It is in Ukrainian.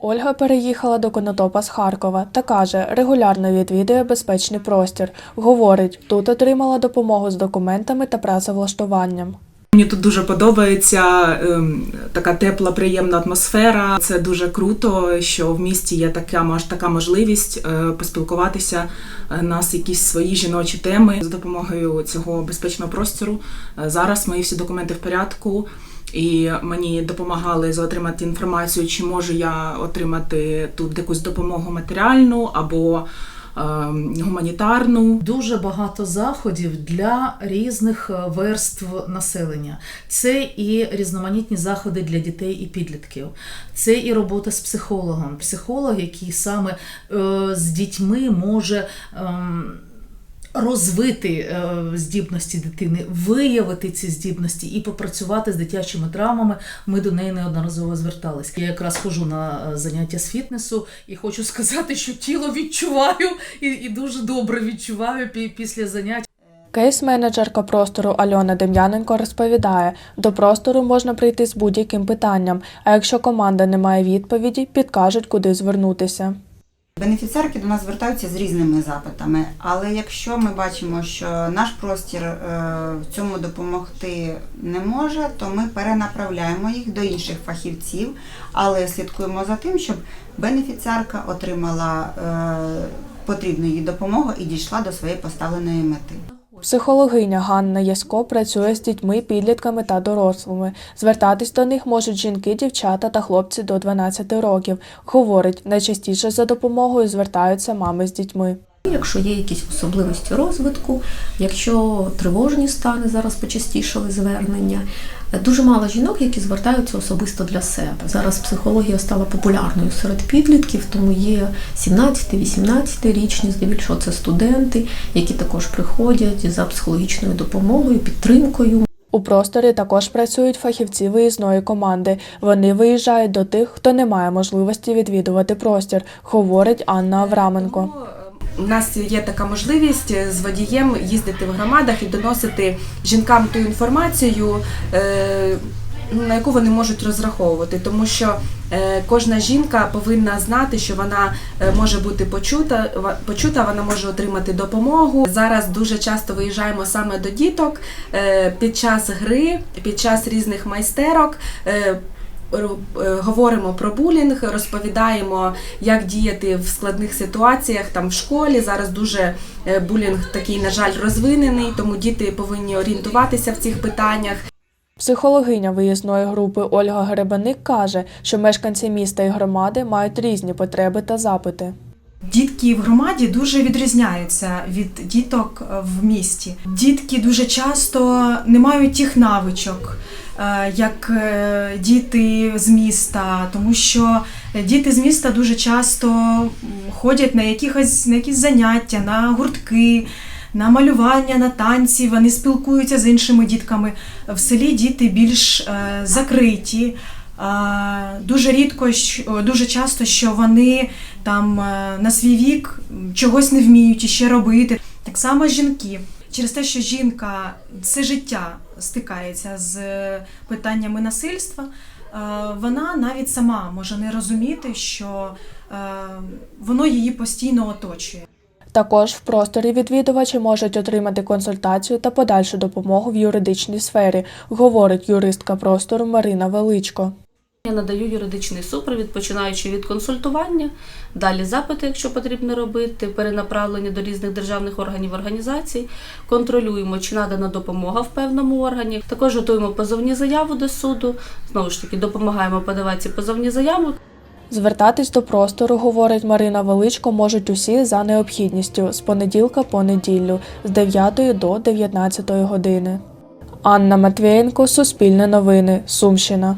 Ольга переїхала до Конотопа з Харкова та каже, регулярно відвідує безпечний простір. Говорить, тут отримала допомогу з документами та працевлаштуванням. Мені тут дуже подобається ем, така тепла, приємна атмосфера. Це дуже круто, що в місті є така така можливість е, поспілкуватися е, на якісь свої жіночі теми з допомогою цього безпечного простору. Е, Зараз мої всі документи в порядку. І мені допомагали отримати інформацію, чи можу я отримати тут якусь допомогу матеріальну або ем, гуманітарну. Дуже багато заходів для різних е, верств населення. Це і різноманітні заходи для дітей і підлітків. Це і робота з психологом. Психолог, який саме е, з дітьми може. ем, Розвити е, здібності дитини, виявити ці здібності і попрацювати з дитячими травмами. Ми до неї неодноразово звертались. Я якраз ходжу на е, заняття з фітнесу і хочу сказати, що тіло відчуваю і, і дуже добре відчуваю пі- після занять. Кейс-менеджерка простору Альона Дем'яненко розповідає, до простору можна прийти з будь-яким питанням, а якщо команда не має відповіді, підкажуть, куди звернутися. Бенефіціарки до нас звертаються з різними запитами, але якщо ми бачимо, що наш простір е, в цьому допомогти не може, то ми перенаправляємо їх до інших фахівців, але слідкуємо за тим, щоб бенефіціарка отримала е, потрібну їй допомогу і дійшла до своєї поставленої мети. Психологиня Ганна Ясько працює з дітьми, підлітками та дорослими. Звертатись до них можуть жінки, дівчата та хлопці до 12 років. Говорить, найчастіше за допомогою звертаються мами з дітьми. Якщо є якісь особливості розвитку, якщо тривожні стани зараз почастішали звернення, дуже мало жінок, які звертаються особисто для себе. Зараз психологія стала популярною серед підлітків, тому є 17-18 річні, здебільшого це студенти, які також приходять за психологічною допомогою, підтримкою. У просторі також працюють фахівці виїзної команди. Вони виїжджають до тих, хто не має можливості відвідувати простір, говорить Анна Авраменко. У нас є така можливість е, з водієм їздити в громадах і доносити жінкам ту інформацію, е, на яку вони можуть розраховувати, тому що е, кожна жінка повинна знати, що вона може бути почута, почута, вона може отримати допомогу. Зараз дуже часто виїжджаємо саме до діток під час гри, під час різних майстерок. Е, Говоримо про булінг, розповідаємо, як діяти в складних ситуаціях там в школі. Зараз дуже е, булінг такий, на жаль, розвинений, тому діти повинні орієнтуватися в цих питаннях. Психологиня виїзної групи Ольга Гребаник каже, що мешканці міста і громади мають різні потреби та запити. Дітки в громаді дуже відрізняються від діток е, в місті. Дітки дуже часто не мають тих навичок, е, як е, діти з міста, тому що діти з міста дуже часто ходять на якихось на якісь заняття, на гуртки. На малювання, на танці, вони спілкуються з іншими дітками. В селі діти більш закриті. Дуже рідко, дуже часто, що вони там е, на свій вік чогось не вміють іще робити. Так само жінки. Через те, що жінка все життя стикається з е, питаннями насильства, е, вона навіть сама може не розуміти, що воно її постійно оточує. Також в просторі відвідувачі можуть отримати консультацію та подальшу допомогу в юридичній сфері, говорить юристка простору Марина Величко. Я надаю юридичний супровід, починаючи від консультування, далі запити, якщо потрібно робити, перенаправлення до різних державних органів організацій, контролюємо, чи надана допомога в певному органі. Також готуємо позовні заяву до суду. Знову ж таки, допомагаємо подавати ці позовні заяви. Звертатись до простору, говорить Марина Величко, можуть усі за необхідністю з понеділка по неділю з 9 до 19 години. Анна Матвієнко, Суспільне новини, Сумщина.